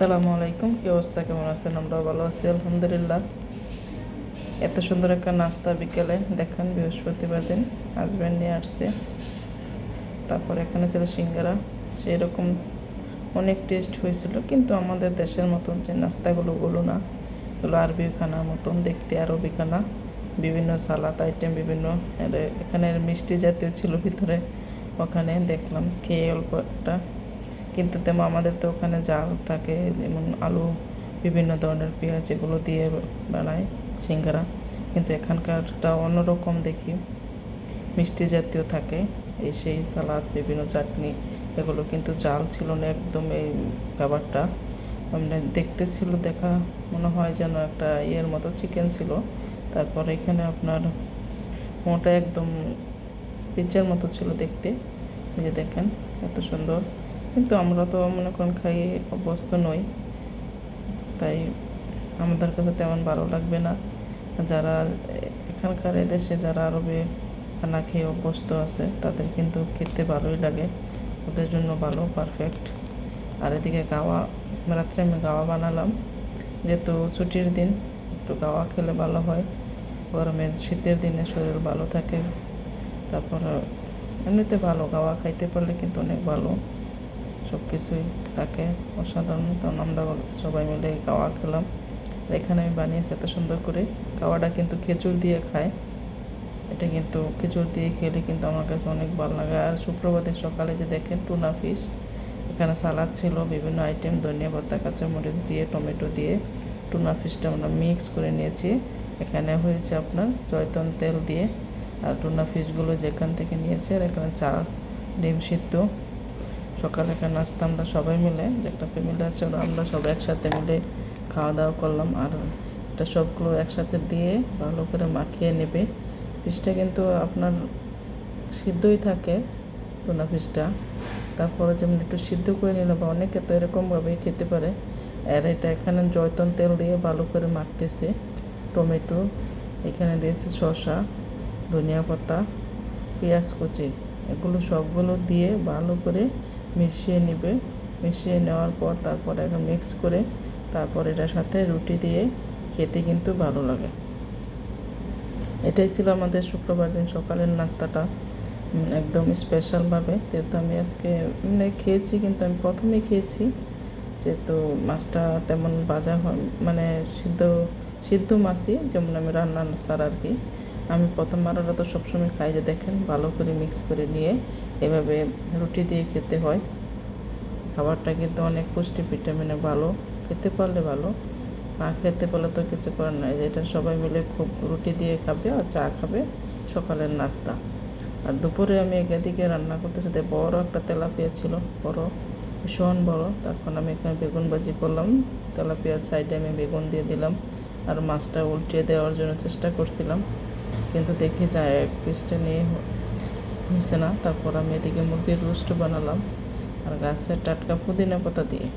আসসালামু আলাইকুম। কি অবস্থা? কেমন আছেন? আমরা ভালো আছি, আলহামদুলিল্লাহ। এত সুন্দর একটা নাস্তা বিকেলে দেখেন, বৃহস্পতিবার দিন। হাজব্যান্ড নিয়ে আসছে। তারপর এখানে ছিল সিঙ্গারা। সেই রকম অনেক টেস্ট হয়েছিল, কিন্তু আমাদের দেশের মতন যে নাস্তাগুলো গুলো না, এগুলো আরবি খানার মতন, দেখতে আরবি খানা। বিভিন্ন সালাদ আইটেম বিভিন্ন এখানে মিষ্টি জাতীয় ছিল ভিতরে। ওখানে দেখলাম, খেয়ে অল্প একটা কিন্তু তেমন আমাদের তো ওখানে জাল থাকে, যেমন আলু, বিভিন্ন ধরনের পেঁয়াজ এগুলো দিয়ে বানায় সিঙ্গারা। কিন্তু এখানকারটা অন্যরকম দেখি। মিষ্টি জাতীয় থাকে, এই সেই সালাদ, বিভিন্ন চাটনি, এগুলো কিন্তু জাল ছিল না একদম এই খাবারটা। মানে দেখতে ছিল, দেখা মনে হয় যেন একটা ইয়ের মতো, চিকেন ছিল। তারপর এখানে আপনার মোটা একদম পিজ্জার মতো ছিল দেখতে। এই যে দেখেন, এত সুন্দর। কিন্তু আমরা তো মনে করেন খাই, অভ্যস্ত নই। তাই আমাদের কাছে তেমন ভালো লাগবে না। যারা এখানকার এদেশে যারা আরবে খানা খেয়ে অভ্যস্ত আছে, তাদের কিন্তু খেতে ভালোই লাগে। ওদের জন্য ভালো পারফেক্ট আর এদিকে গাওয়া, রাত্রে আমি গাওয়া বানালাম। যেহেতু ছুটির দিন, একটু গাওয়া খেলে ভালো হয়। গরমের শীতের দিনে শরীর ভালো থাকে। তারপর এমনিতে ভালো, গাওয়া খাইতে পারলে কিন্তু অনেক ভালো। সব কিছুই থাকে অসাধারণ আমরা সবাই মিলে গাওয়া খেলাম। এখানে আমি বানিয়েছি এত সুন্দর করে। গাওয়াটা কিন্তু খেজুর দিয়ে খায়। এটা কিন্তু খেজুর দিয়ে খেলে কিন্তু আমার কাছে অনেক ভালো লাগে। আর শুক্রবারের সকালে যে দেখেন টুনা ফিশ, এখানে সালাদ ছিল, বিভিন্ন আইটেম ধনিয়া পাতা, কাঁচামরিচ দিয়ে, টমেটো দিয়ে টুনা ফিশটা আমরা মিক্স করে নিয়েছি। এখানে হয়েছে আপনার জয়তন তেল দিয়ে। আর টুনা ফিশগুলো যেখান থেকে নিয়েছে, আর এখানে চা, ডিম সিদ্ধ। সকালে এখানে নাস্তা আমরা সবাই মিলে, যে একটা ফ্যামিলি আছে ওরা আমরা সবাই একসাথে মিলে খাওয়া দাওয়া করলাম। আর এটা সবগুলো একসাথে দিয়ে ভালো করে মাখিয়ে নেবে। ফিশটা কিন্তু আপনার সিদ্ধই থাকে টুনা ফিশটা। তারপরে যেমন একটু সিদ্ধ করে নিলে বা অনেকে তো এরকমভাবেই খেতে পারে। আর এটা এখানে জয়তন তেল দিয়ে ভালো করে মাখতেছে টমেটো, এখানে দিয়েছে শসা, ধনিয়া পাতা, পেঁয়াজ কুচি, এগুলো সবগুলো দিয়ে ভালো করে মিশিয়ে নেবে। মিশিয়ে নেওয়ার পর তারপর এখন মিক্স করে তারপর এটার সাথে রুটি দিয়ে খেতে কিন্তু ভালো লাগে। এটাই ছিল আমাদের শুক্রবার দিন সকালের নাস্তাটা। একদম স্পেশালভাবে যেহেতু আমি আজকে মানে খেয়েছি কিন্তু আমি প্রথমে খেয়েছি। যেহেতু মাছটা তেমন বাজা হয় মানে সিদ্ধ সিদ্ধ মাছই, যেমন আমি রান্না, সার আর কি। আমি প্রথমবার ওরা তো সবসময় খাই যে দেখেন, ভালো করে মিক্স করে নিয়ে এভাবে রুটি দিয়ে খেতে হয়। খাবারটা কিন্তু অনেক পুষ্টি ভিটামিনে ভালো, খেতে পারলে ভালো, না খেতে পারলে তো কিছু করার নাই। এটা সবাই মিলে খুব রুটি দিয়ে খাবে আর চা খাবে সকালের নাস্তা। আর দুপুরে আমি এদিকে রান্না করতেছি যে বড় একটা তেলাপিয়া ছিল, বড়, ভীষণ বড়। তখন আমি এখানে বেগুন ভাজি করলাম, তেলাপিয়ার সাইডে আমি বেগুন দিয়ে দিলাম আর মাছটা উল্টিয়ে দেওয়ার জন্য চেষ্টা করছিলাম। কিন্তু দেখি যায় এক পিসটা নিয়ে হয়েছে না। তারপর আমি এদিকে মুরগির রোস্ট বানালাম আর গাছের টাটকা পুদিনা পাতা দিয়ে।